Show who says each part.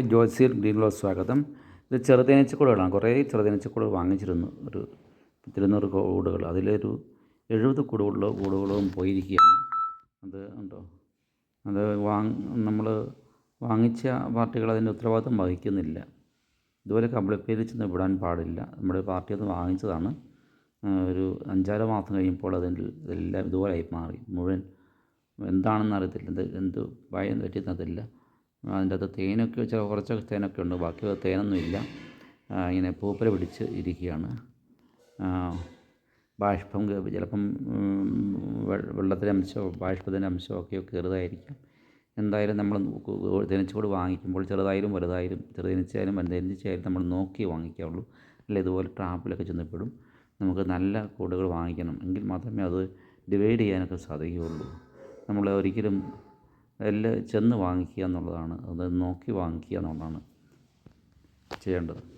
Speaker 1: ജോയ്സീർ ഗ്രീനിലോ സ്വാഗതം. ഇത് ചെറുതേനച്ചക്കൂടുകളാണ്. കുറേ ചെറുതേനീച്ചക്കൂട് വാങ്ങിച്ചിരുന്നു. ഒരു പത്തിരുന്നൂറ് കൂടുകൾ. അതിലൊരു എഴുപത് കൂടുകളിലോ കൂടുകളും പോയിരിക്കുകയാണ്. അത് ഉണ്ടോ? അത് വാങ് നമ്മൾ വാങ്ങിച്ച പാർട്ടികൾ അതിന്റെ ഉത്തരവാദിത്വം വഹിക്കുന്നില്ല. ഇതുപോലെ കബളിപ്പേരിൽ ചെന്ന് വിടാൻ പാടില്ല. നമ്മുടെ പാർട്ടി അത് വാങ്ങിച്ചതാണ്. ഒരു അഞ്ചാറ് മാസം കഴിയുമ്പോൾ അതിന്റെ ഇതെല്ലാം ഇതുപോലെ ആയി മാറി. മുഴുവൻ എന്താണെന്ന് അറിയത്തില്ല. എന്ത് എന്ത് ഭയം പറ്റുന്നതില്ല അതിന്റെ അകത്ത് തേനൊക്കെ ചില കുറച്ചൊക്കെ തേനൊക്കെ ഉണ്ട്. ബാക്കി തേനൊന്നും ഇല്ല. ഇങ്ങനെ പൂപ്പര പിടിച്ച് ഇരിക്കുകയാണ്. ബാഷ്പം ചിലപ്പം വെള്ളത്തിന്റെ അംശമോ ബാഷ്പത്തിന്റെ അംശമോ ഒക്കെ ചെറുതായിരിക്കാം എന്തായാലും നമ്മൾ തേനീച്ചക്കൂട് വാങ്ങിക്കുമ്പോൾ ചെറുതായാലും വലുതായാലും ചെറുതേനീച്ചയായാലും വൻതേനീച്ചയായാലും നമ്മൾ നോക്കി വാങ്ങിക്കാവുള്ളൂ. അല്ല ഇതുപോലെ ട്രാപ്പിലൊക്കെ ചെന്നപ്പോഴും നമുക്ക് നല്ല കൂടുകൾ വാങ്ങിക്കണം. എങ്കിൽ മാത്രമേ അത് ഡിവൈഡ് ചെയ്യാനൊക്കെ സാധിക്കുകയുള്ളൂ. നമ്മൾ ഒരിക്കലും എല്ലാം ചെന്ന് വാങ്ങിക്കുക എന്നുള്ളതാണ്. അത് നോക്കി വാങ്ങിക്കുക എന്നുള്ളതാണ് ചെയ്യേണ്ടത്.